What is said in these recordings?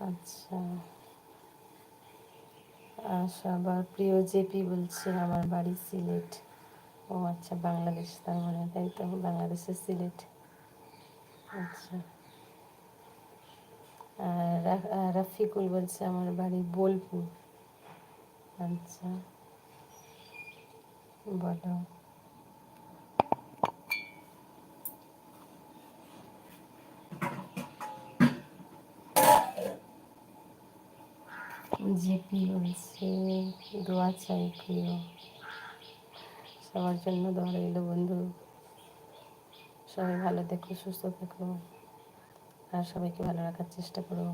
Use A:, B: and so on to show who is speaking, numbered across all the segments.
A: আচ্ছা। সবার প্রিয় জেপি বলছে আমার বাড়ি সিলেট। ও আচ্ছা বাংলাদেশ তার মানে তাই তো, বাংলাদেশের সিলেট। আচ্ছা। রাফিকুল বলছে আমার বাড়ি বোলপুর। আচ্ছা। বলো। জিপি বলছে দোয়া চাই প্রিয়। সবার জন্য দোয়া রইল বন্ধু। সবাই ভালো দেখো সুস্থ থেকো। আর সবাইকে ভালো রাখার চেষ্টা করো।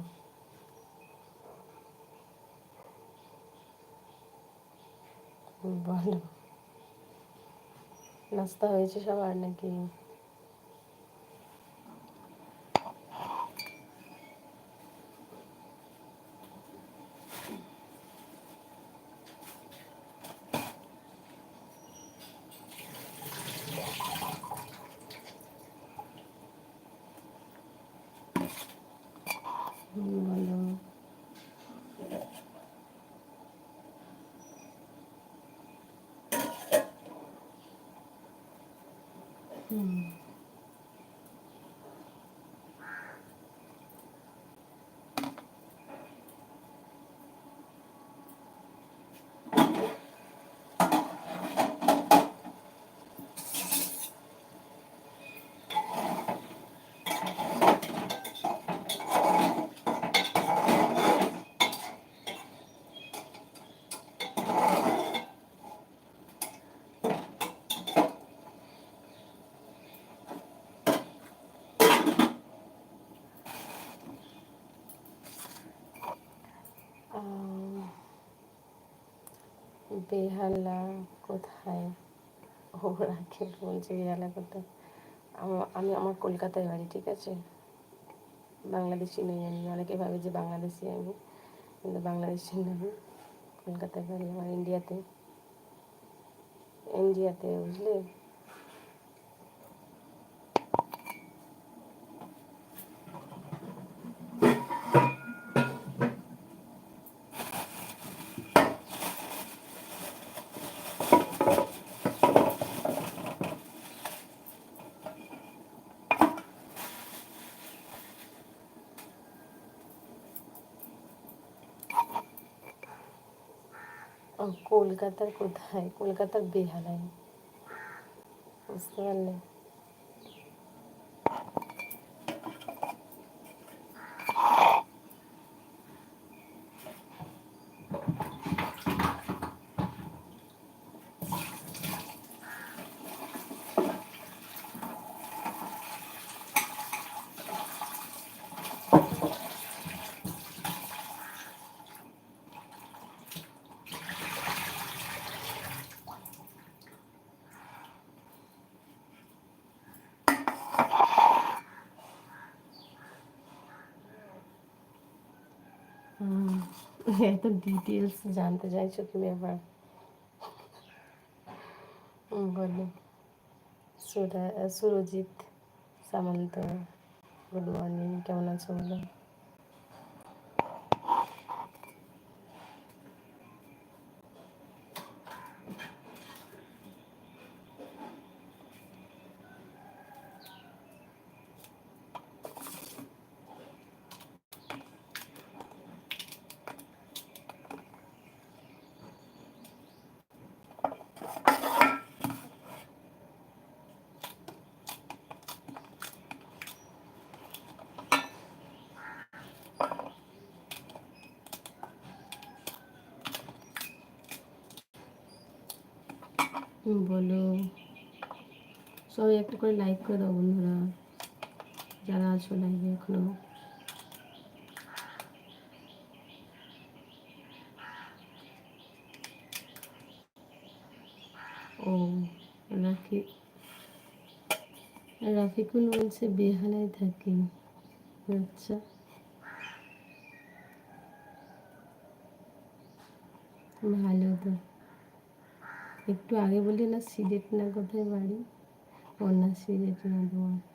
A: বলো নাস্তা হয়েছে সবার নাকি? বলো হুম বেহালা কোথায়? ও বলছে বেহালা কোথায়? আমি আমার কলকাতায় বাড়ি, ঠিক আছে? বাংলাদেশি নই আমি। অনেকে ভাবে যে বাংলাদেশি আমি, কিন্তু বাংলাদেশি নই কলকাতায় বাড়ি, আমার ইন্ডিয়াতে ইন্ডিয়াতে বুঝলে? কলকাতার কোথায় কলকাতার বেহালায় বুঝতে পারলে এত ডিটেলস জানতে চাইছো তুমি আবার। বলো সুরা সুরজিৎ সামন্ত গুড মর্নিং কেমন আছো বলো বলো। সবাই একটা করে লাইক করে দাও বন্ধুরা। যারা আছো লাইভে এখনও। ও রাফি রাফিকুল বলছে, বেহালায় থাকি। আচ্ছা। ভালো তো। একটু আগে বলি না সিলেট না কোথায় বাড়ি? ও না সিলেট না তোমার